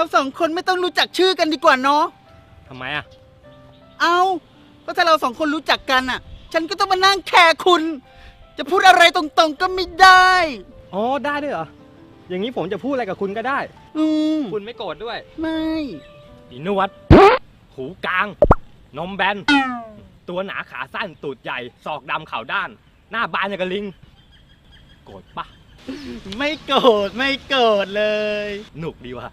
เราสองคนไม่ต้องรู้จักชื่อกันดีกว่าเนาะ ทำไมอะ เอาก็ถ้าเราสองคนรู้จักกันอะ ฉันก็ต้องมานั่งแคร์คุณ จะพูดอะไรตรงๆก็ไม่ได้ อ๋อ ได้ด้วยเหรอ อย่างนี้ผมจะพูดอะไรกับคุณก็ได้ อืมคุณไม่โกรธด้วย ไม่อีนวดหูกลาง นมแบน ตัวหนาขาสั้น ตูดใหญ่ ศอกดำขาวด้าน หน้าบานอย่างกับลิง โกรธปะไม่โกรธไม่โกรธเลย หนุกดีว่ะ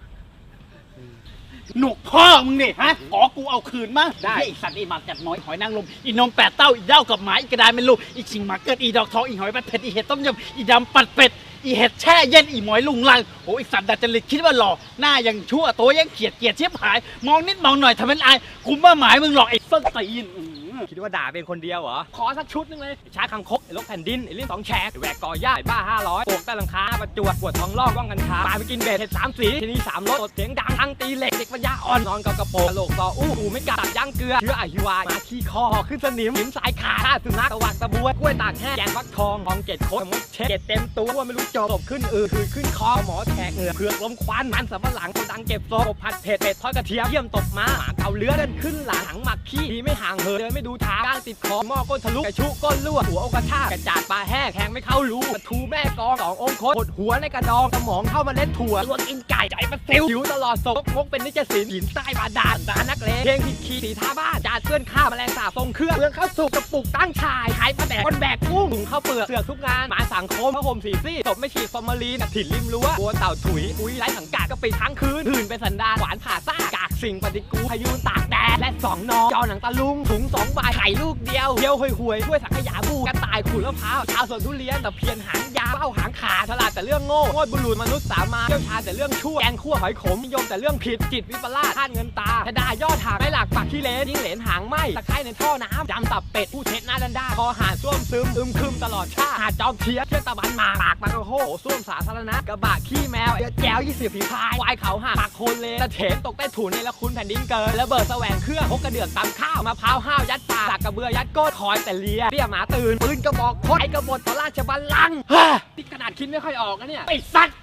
หนุกพ่อมึงนี่ฮะขอกูเอาคืนมาได้ไอสัตว์ไอหมากัดน้อยหอยนางรมอีนมแปดเต้าอีเด้ากับหมาอีกระดานเป็นลูกอีชิงหมาเกิดอีดอกทองอีหอยปัดเผ็ดอีเห็ดต้มยำอีดำปัดเป็ดอีเห็ดแช่เย็นอีหมอยลุงลังโอ้ยสัตว์ดัดจริตคิดว่าหล่อหน้ายังชั่วตัวยังเขียดเกียดเชียบหาย มองนิดมองหน่อยทำเป็นอายคุมว่าหมายมึงหลอกไอ้ส้นตีนอื้อหือ คิดว่าด่าเป็นคนเดียวเหรอ ขอสักชุดนึงเลยไอ้าคังคกไอ้ลกแผ่นดินไอ้เลี้ยงสองแฉกไอ้แหวกกอหญ้าไอ้บ้าห้าร้อยปลูกใต้หลังคาประจวดปวดท้องร่องว่างกันชาปลาไปกินเบ็ดเห็ดสามสีทีนี้สามรสเสียงดังทั้งตีเหล็กเด็กปัญญาอ่อนนอนกับกระโปรงกระโหลกต่ออู้หูไม่กัดตัดย่างเกลือเชื้ออหิวามาขี้คอขึ้นสนิมหินสายขาฆ่าสุนัขตะวักตะบวยกล้วยตากแห้งแกงฟักทองทองเกล็ดโคตรมดเช็ดเกล็ดเต็มตัวไม่รู้จบขึ้นอือคือขึ้นคอหมอแทกเหงือเผือกลมควันมันสับหลังคนดังเก็บโซ่ผัดเผ็ดเป็ดทอดกระเทียมเยี่ยมตกมาหมาเกาเลือเดินขึ้นหลังหมักขี้ดีไม่ห่างเหินเดินไม่ดูทางก้างติดคอหม้อก้นทะลุกระชุก้นรั่วหัวอกระชากกระจาดปลาแห้งแทงไม่เข้ารูกระทูแม่กองสององค์คดหดหัวในกระดองสมองเข้ามาเล่นถั่วลวกกินไก่ใจปลาซิวหิวตลอดศพงกเป็นนิจศิลหินใต้บาดาลดานักเลงเพลงผิดคีย์สีท่าบ้านจาดเพื่อนข้าแมลงสาบทรงเครื่องเปลืองข้าวสุกกระปุกตั้งชายขายปลาแดกคนแบกกุ้งถุงข้าวเปลือกเสือกทุกงานหมาสังคมพระห่มสีซี่ศพไม่ฉีดฟอร์มาลีนถิ่นริมรั้วบัวเต่าถุยอุ้ยไร้สังกัดก็ปิดทั้งคืนหื่นเป็นสันดานหวานผ่าซ่ากากสิ่งปฏิกูลพายุนตากแดดและสองนอจอหนังตะลุงถุงสองใบไข่ลูกเดียวเดียวห่วยห่วยด้วยสังขยาบูกระต่ายขูดมะพร้าวชาวสวนทุเรียนแต่เพียนหางยาวเป้าหางขาฉลาดแต่เรื่องโง่โง่บุรุษมนุษย์สามาเชี่ยวชาญแต่เรื่องชั่วแกงคั่วหอยขมนิยมแต่เรื่องผิดจิตวิปลาสธาตุเงินตาธดายอดหางไม่หลักปากขี้เลนยิ่งเหลนหางไหมตะไคร้ในท่อน้ำจำตับเป็ดผู้เท็จหน้าดันดาคอหาส้วมซึมอึมคึมตลอดชาหาจอมเทียเชือตะวันหมาปากปากกรโหส้วมสาธารณะกระบะขี้แมวเดือดแก้วยี่สิบฝีพายควายเขาหักปากโคนเลนตะเถนตกใต้ถุนในละคุณแผ่นดินเกินระเบิดแสวงเครื่องพกกระเดือกตำข้าวมะพร้าวห้าวยัดปากสักกระเบือยัดก้นคอยแต่เลียเบี้ยหมาตื่นปืนกระบอกพดไอกระบดต่อราชบัลลังก์เฮ้ยนี่ขนาดคิดไม่ค่อยออกนะเนี่ยไอ้สัตว์